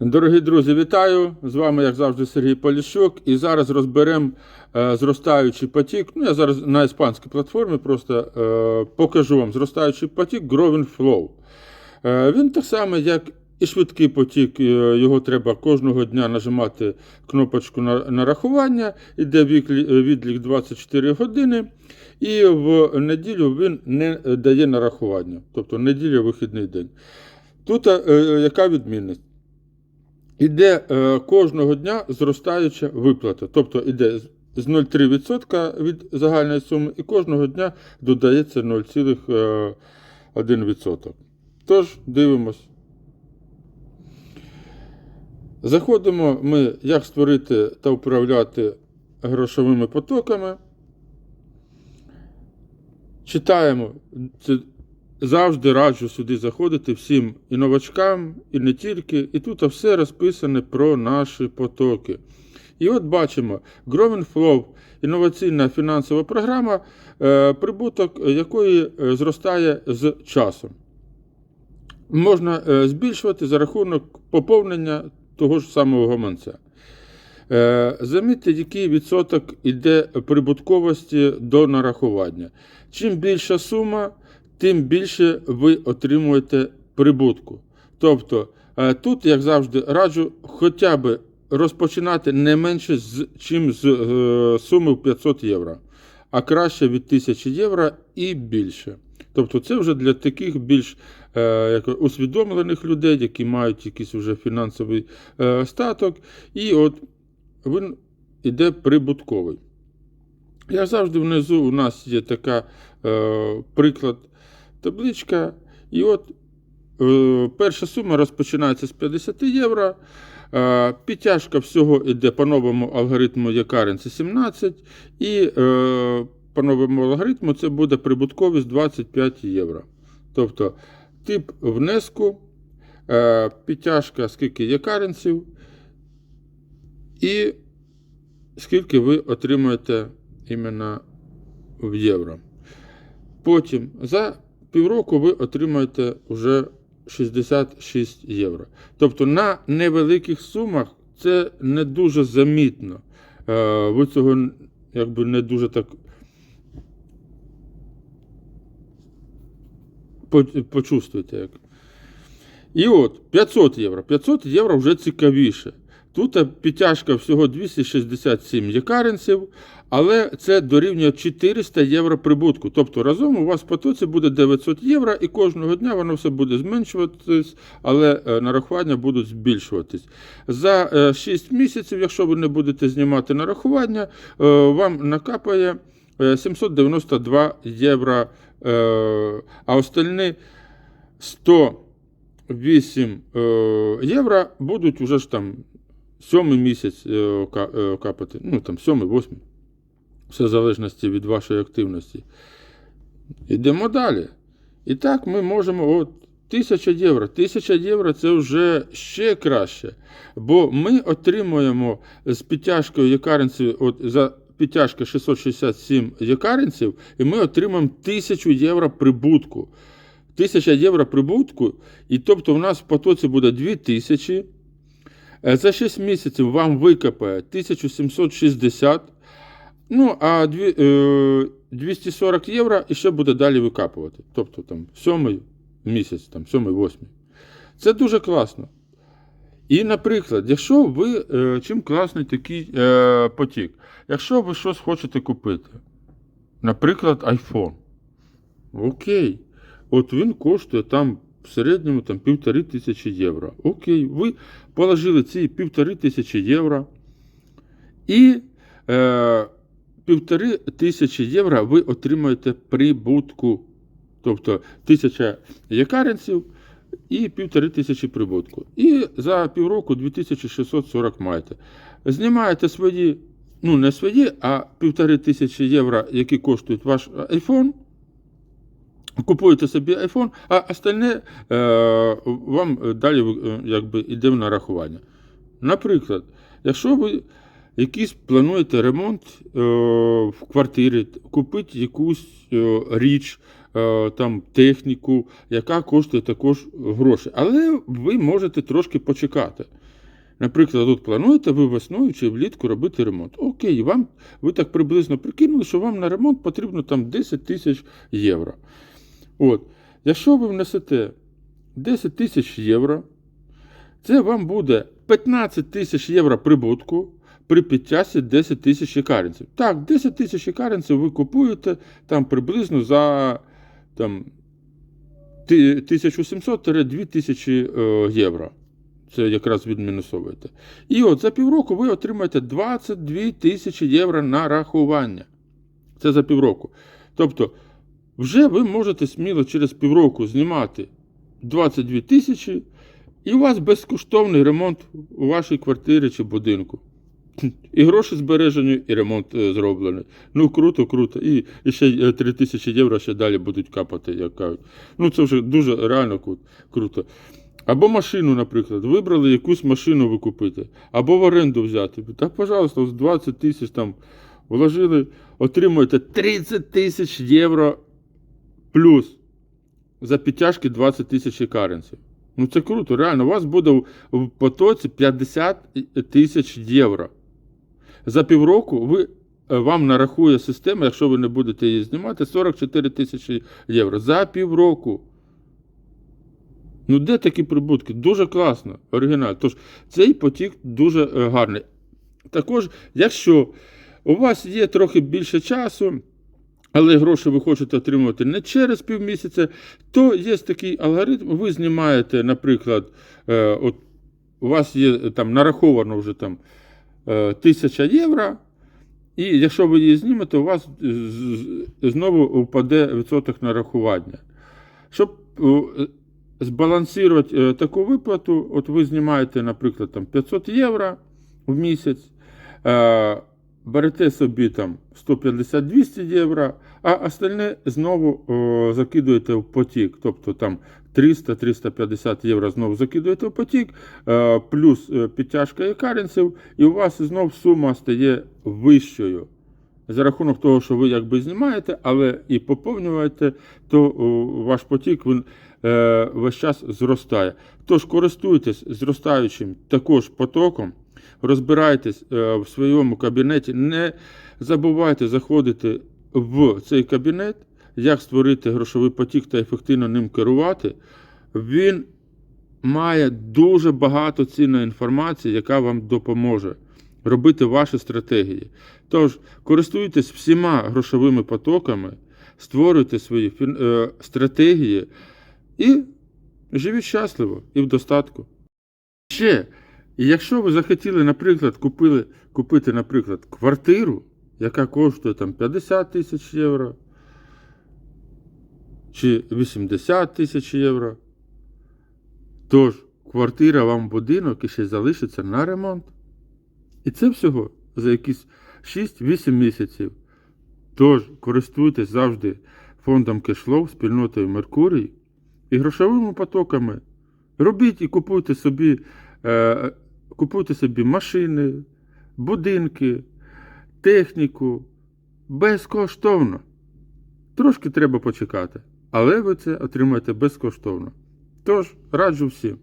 Дорогі друзі, вітаю! З вами, як завжди, Сергій Поліщук. І зараз розберемо е, зростаючий потік. Ну, я зараз на іспанській платформі просто е, покажу вам зростаючий потік Growing Flow. Е, він так само, як і швидкий потік, е, його треба кожного дня нажимати кнопочку на нарахування, іде е, відлік 24 години. І в неділю він не дає нарахування. Тобто неділя вихідний день. Тут е, е, яка відмінність? Іде е, кожного дня зростаюча виплата. Тобто іде з- з 0,3% від загальної суми, і кожного дня додається 0,1%. Тож, дивимось. Заходимо ми, як створити та управляти грошовими потоками. Читаємо. Завжди раджу сюди заходити всім і новачкам, і не тільки. І тут все розписане про наші потоки. І от бачимо, Growing Flow інноваційна фінансова програма, е, прибуток якої е, зростає з часом. Можна е, збільшувати за рахунок поповнення того ж самого гаманця. Замітьте, який відсоток іде прибутковості до нарахування. Чим більша сума, тим більше ви отримуєте прибутку. Тобто, е, тут, як завжди, раджу хоча б розпочинати не менше, з, чим з е, суми в 500 євро, а краще від 1000 євро і більше. Тобто, це вже для таких більш е, усвідомлених людей, які мають якийсь вже фінансовий е, статок, і от він іде прибутковий. Як завжди, внизу у нас є така е, приклад табличка. І от е, перша сума розпочинається з 50 євро. Е, підтяжка всього йде по новому алгоритму Якарин це 17. І е, по новому алгоритму це буде прибутковість 25 євро. Тобто тип внеску, е, підтяжка, скільки якаринців, і скільки ви отримаєте іменно в євро. Потім за півроку ви отримаєте вже 66 євро. Тобто на невеликих сумах це не дуже замітно. Е, Ви цього якби не дуже так по- почувствуєте. І от 500 євро. 500 євро вже цікавіше. Тут підтяжка всього 267 якаринців, але це дорівнює 400 євро прибутку. Тобто разом у вас в потоці буде 900 євро, і кожного дня воно все буде зменшуватись, але е, нарахування будуть збільшуватись. За е, 6 місяців, якщо ви не будете знімати нарахування, е, вам накапає е, 792 євро, е, а остальні 108 е, євро будуть уже ж там сьомий місяць е, е, капати, ну там сьомий, восьмий. Все в залежності від вашої активності. Йдемо далі. І так ми можемо. От, 1000 євро. 1000 євро це вже ще краще. Бо ми отримуємо з підтяжкою якаринців от, за підтяжка 667 якаринців, і ми отримаємо 1000 євро прибутку. 1000 євро прибутку, і тобто в нас в потоці буде 2000. Е, За 6 місяців вам викопає 1760. Ну, а е, 240 євро і ще буде далі викапувати. Тобто там сьомий місяць, там сьомий, восьмий. Це дуже класно. І, наприклад, якщо ви е, чим класний такий е, потік, якщо ви щось хочете купити, наприклад, iPhone. Окей. От він коштує там в середньому там, півтори тисячі євро. Окей, ви положили ці півтори тисячі євро. І е, півтори тисячі євро ви отримаєте прибутку. Тобто тисяча якаринців і півтори тисячі прибутку. І за півроку 2640 маєте. Знімаєте свої, ну не свої, а півтори тисячі євро, які коштують ваш iPhone. Купуєте собі iPhone, а остальне е, вам далі е, якби, йде в нарахування. Наприклад, якщо ви якийсь плануєте ремонт е, в квартирі, купити якусь е, річ, е, там, техніку, яка коштує також гроші. Але ви можете трошки почекати. Наприклад, тут плануєте ви весною чи влітку робити ремонт. Окей, вам ви так приблизно прикинули, що вам на ремонт потрібно там 10 тисяч євро. От, якщо ви внесете 10 тисяч євро, це вам буде 15 тисяч євро прибутку при підтясі 10 тисяч ікаренців. Так, 10 тисяч ікаренців ви купуєте там приблизно за там, 1700-2000 е, євро. Це якраз відмінусовуєте. І от за півроку ви отримаєте 22 тисячі євро на рахування. Це за півроку. Тобто, вже ви можете сміло через півроку знімати 22 тисячі, і у вас безкоштовний ремонт у вашій квартирі чи будинку. І гроші збережені, і ремонт е, зроблений. Ну, круто, круто. І, і ще 3 тисячі євро ще далі будуть капати, як кажуть. Ну, це вже дуже реально круто. Або машину, наприклад, вибрали якусь машину ви або в оренду взяти. Та, пожалуйста, ось 20 тисяч там вложили, отримуєте 30 тисяч євро плюс за підтяжки 20 тисяч каренців. Ну це круто, реально. У вас буде в- потоці 50 тисяч євро. За півроку ви, е, вам нарахує система, якщо ви не будете її знімати, 44 тисячі євро. За півроку. Ну, де такі прибутки? Дуже класно, оригінально. Тож цей потік дуже е, гарний. Також, якщо у вас є трохи більше часу, але гроші ви хочете отримувати не через півмісяця, то є такий алгоритм. Ви знімаєте, наприклад, е, от у вас є е, там нараховано вже там е, 1000 євро, і якщо ви її знімете, у вас знову впаде відсоток нарахування. Щоб збалансувати таку виплату, от ви знімаєте, наприклад, там 500 євро в місяць, берете собі там 150-200 євро, а остальне знову о, закидуєте в потік. Тобто там 300-350 євро знову закидуєте в потік, е, плюс е, підтяжка ікаренців, і у вас знов сума стає вищою. За рахунок того, що ви якби знімаєте, але і поповнюєте, то о, ваш потік він е, весь час зростає. Тож користуйтесь зростаючим також потоком, розбирайтесь е, в своєму кабінеті, не забувайте заходити в цей кабінет, як створити грошовий потік та ефективно ним керувати. Він має дуже багато цінної інформації, яка вам допоможе робити ваші стратегії. Тож, користуйтесь всіма грошовими потоками, створюйте свої е, стратегії і живіть щасливо і в достатку. Ще, і якщо ви захотіли, наприклад, купили, купити, наприклад, квартиру, яка коштує там 50 тисяч євро чи 80 тисяч євро, тож квартира вам будинок і ще залишиться на ремонт. І це всього за якісь 6-8 місяців. Тож користуйтесь завжди фондом кешлоу, спільнотою Меркурій і грошовими потоками. Робіть і купуйте собі, е, купуйте собі машини, будинки, техніку безкоштовно. Трошки треба почекати, але ви це отримаєте безкоштовно. Тож раджу всім.